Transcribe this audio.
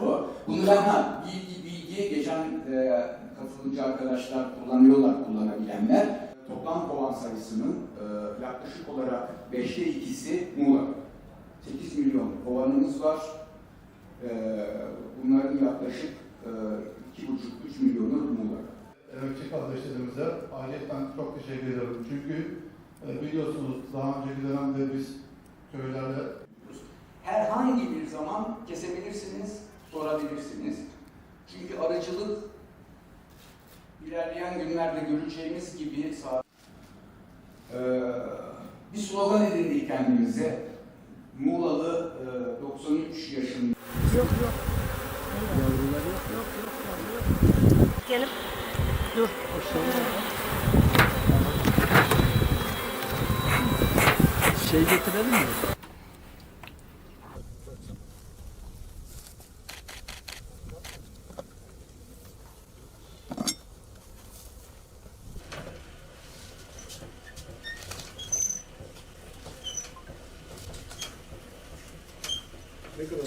Bu. Bunu ha, bilgi, bilgi geçen e, katılımcı arkadaşlar kullanıyorlar, kullanabilenler. Toplam kovan sayısının e, yaklaşık olarak beşte ikisi Muğla. 8 milyon kovanımız var. E, bunların yaklaşık e, 2,5-3 milyonu Muğla'da. Emekçi kardeşlerimize ayrıca çok teşekkür ediyorum. Çünkü e, biliyorsunuz daha önceki dönemde biz köylerle herhangi bir zaman kesebilirsiniz, sorabilirsiniz. Çünkü arıcılık ilerleyen günlerde göreceğimiz gibi Ee, bir slogan edindik kendimize. Muğlalı e, 93 yaşında Gelip dur. Şey getirelim mi? 매끄러워